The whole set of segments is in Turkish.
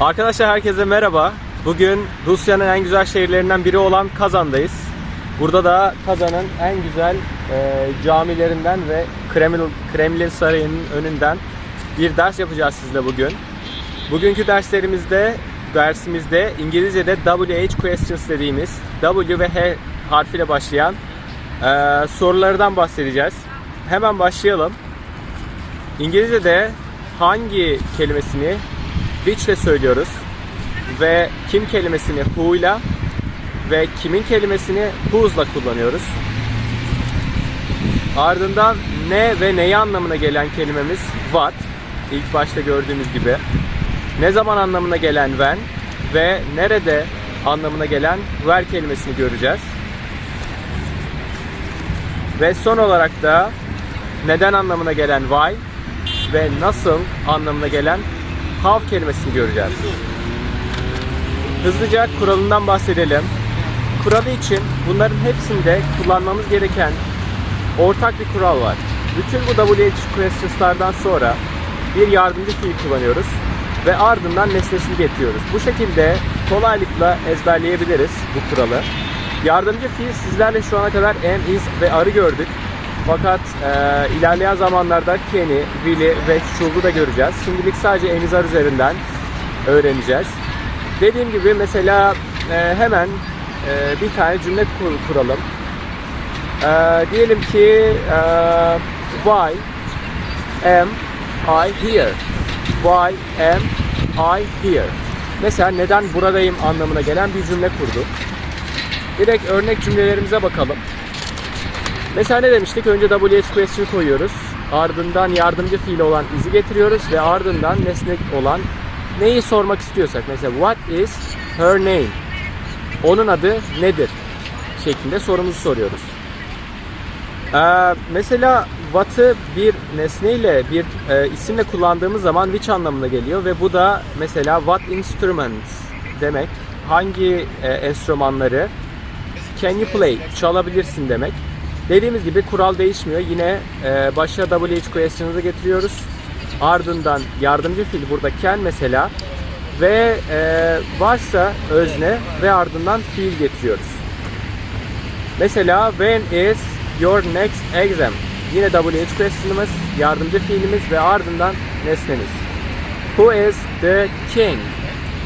Arkadaşlar herkese merhaba. Bugün Rusya'nın en güzel şehirlerinden biri olan Kazan'dayız. Burada da Kazan'ın en güzel e, camilerinden ve Kremlin, Kremlin Sarayı'nın önünden bir ders yapacağız sizle bugün. Bugünkü derslerimizde dersimizde İngilizce'de WH questions dediğimiz W ve H harfiyle başlayan e, sorulardan bahsedeceğiz. Hemen başlayalım. İngilizce'de hangi kelimesini which ile söylüyoruz ve kim kelimesini who ile ve kimin kelimesini whose'la kullanıyoruz. Ardından ne ve neyi anlamına gelen kelimemiz what ilk başta gördüğümüz gibi. Ne zaman anlamına gelen when ve nerede anlamına gelen where kelimesini göreceğiz. Ve son olarak da neden anlamına gelen why ve nasıl anlamına gelen how kelimesini göreceğiz. Hızlıca kuralından bahsedelim. Kuralı için bunların hepsinde kullanmamız gereken ortak bir kural var. Bütün bu WH questions'lardan sonra bir yardımcı fiil kullanıyoruz ve ardından nesnesini getiriyoruz. Bu şekilde kolaylıkla ezberleyebiliriz bu kuralı. Yardımcı fiil sizlerle şu ana kadar am, is ve arı gördük. Fakat e, ilerleyen zamanlarda Ken'i, Will'i ve Should'u da göreceğiz. Şimdilik sadece emizar üzerinden öğreneceğiz. Dediğim gibi mesela e, hemen e, bir tane cümle kur- kuralım. E, diyelim ki e, Why am I here? Why am I here? Mesela neden buradayım anlamına gelen bir cümle kurduk. Direkt örnek cümlelerimize bakalım. Mesela ne demiştik? Önce WH question koyuyoruz. Ardından yardımcı fiili olan izi getiriyoruz ve ardından nesne olan neyi sormak istiyorsak. Mesela what is her name? Onun adı nedir? şeklinde sorumuzu soruyoruz. Ee, mesela what'ı bir nesneyle, bir e, isimle kullandığımız zaman which anlamına geliyor ve bu da mesela what instruments demek. Hangi e, enstrümanları can you play? Çalabilirsin demek. Dediğimiz gibi kural değişmiyor. Yine e, başa WH questions'ı getiriyoruz. Ardından yardımcı fiil burada can mesela ve e, varsa özne ve ardından fiil getiriyoruz. Mesela when is your next exam? Yine WH question'ımız, yardımcı fiilimiz ve ardından nesnemiz. Who is the king?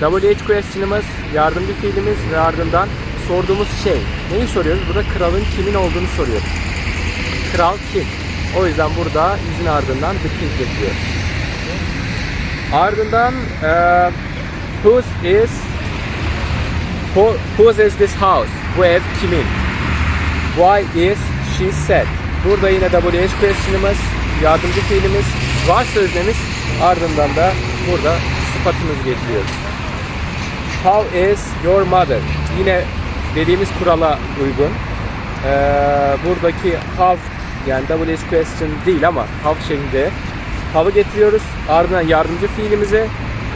WH question'ımız, yardımcı fiilimiz ve ardından sorduğumuz şey. Neyi soruyoruz? Burada kralın kimin olduğunu soruyoruz. Kral kim? O yüzden burada izin ardından the king getiriyoruz. Ardından eee whose is who, whose is this house? Bu ev kimin? Why is she sad? Burada yine WH question'ımız, yardımcı fiilimiz, varsa öznemiz, ardından da burada sıfatımızı getiriyoruz. How is your mother? Yine dediğimiz kurala uygun. Ee, buradaki how yani WH question değil ama how şeklinde how'ı getiriyoruz. Ardından yardımcı fiilimizi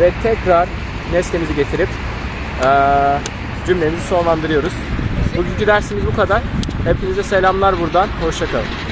ve tekrar nesnemizi getirip ee, cümlemizi sonlandırıyoruz. Bugünkü dersimiz bu kadar. Hepinize selamlar buradan. Hoşçakalın.